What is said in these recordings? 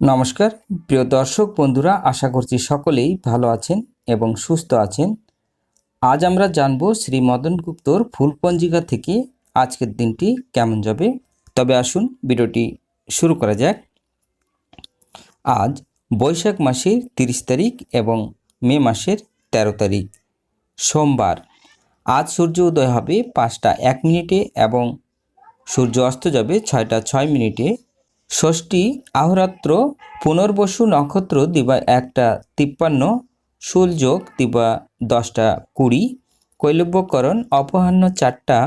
নমস্কার। প্রিয় দর্শক বন্ধুরা, আশা করছি সকলেই ভালো আছেন এবং সুস্থ আছেন। আজ আমরা জানব শ্রী মদন গুপ্তর ফুল পঞ্জিকা থেকে আজকের দিনটি কেমন যাবে। তবে আসুন ভিডিওটি শুরু করা যাক। আজ বৈশাখ মাসের তিরিশ তারিখ এবং মে মাসের ১৩ তারিখ, সোমবার। আজ সূর্য উদয় হবে পাঁচটা এক মিনিটে এবং সূর্য অস্ত যাবে ছয়টা ছয় মিনিটে। ষষ্ঠী আহরাত্র পুনর্বসু নক্ষত্র দিবা একটা তিপ্পান্ন সূলযোগ দিবা দশটা কুড়ি, কৈলব্যকরণ অপরাহ্ন চারটা,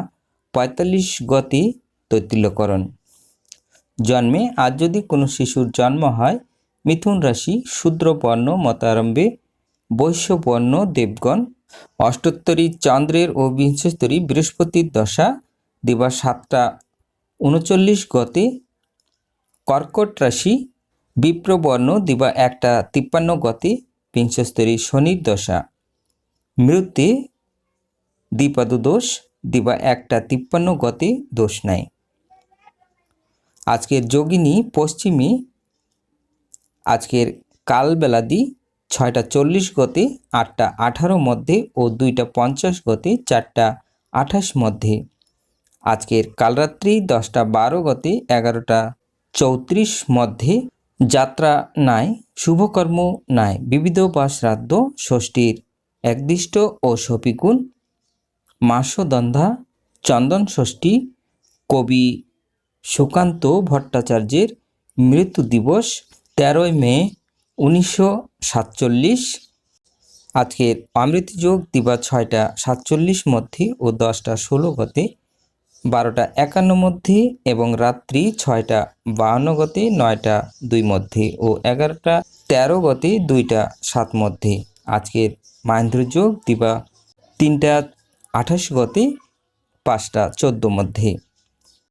পঁয়তাল্লিশ গতি তৈতিল্যকরণ। জন্মে আজ যদি কোনো শিশুর জন্ম হয়, মিথুন রাশি শূদ্রবর্ণ মতারম্ভে, বৈশ্যবর্ণ দেবগণ, অষ্টোত্তরী চন্দ্রের ও বিংশস্তরী বৃহস্পতির দশা দিবা সাতটা, উনচল্লিশ গতে কর্কট রাশি, বিপ্রবর্ণ দিবা একটা তিপ্পান্ন গতি বিংশস্তরী শনির দশা। মৃত্যু দ্বিপাদু দোষ দিবা একটা তিপ্পান্ন গতি, দোষ নাই। আজকের যোগিনী পশ্চিমী, আজকের কালবেলাদি ছয়টা চল্লিশ গতে, আটটা আঠারো মধ্যে ও দুইটা পঞ্চাশ গতে, চারটা আঠাশ মধ্যে। আজকের কালরাত্রি দশটা বারো গতে, এগারোটা চৌত্রিশ মধ্যে যাত্রা নাই, শুভকর্ম নাই, বিবিধ বা শ্রাদ্ধ ষষ্ঠীর একদিষ্ট ও সপিকুল মাসদন্ধা, চন্দন ষষ্ঠী, কবি সুকান্ত ভট্টাচার্যের মৃত্যু দিবস তেরোই মে উনিশশো সাতচল্লিশ। আজকের অমৃত যোগ দিবা ছয়টা সাতচল্লিশ মধ্যে ও দশটা ষোলো গতে বারোটা একান্ন মধ্যে এবং রাত্রি ছয়টা বাহান্ন গতি নয়টা দুই মধ্যে ও এগারোটা তেরো গতি দুইটা সাত মধ্যে। আজকের মাহেন্দ্র যোগ দিবা তিনটা আঠাশ গতি পাঁচটা চোদ্দ মধ্যে।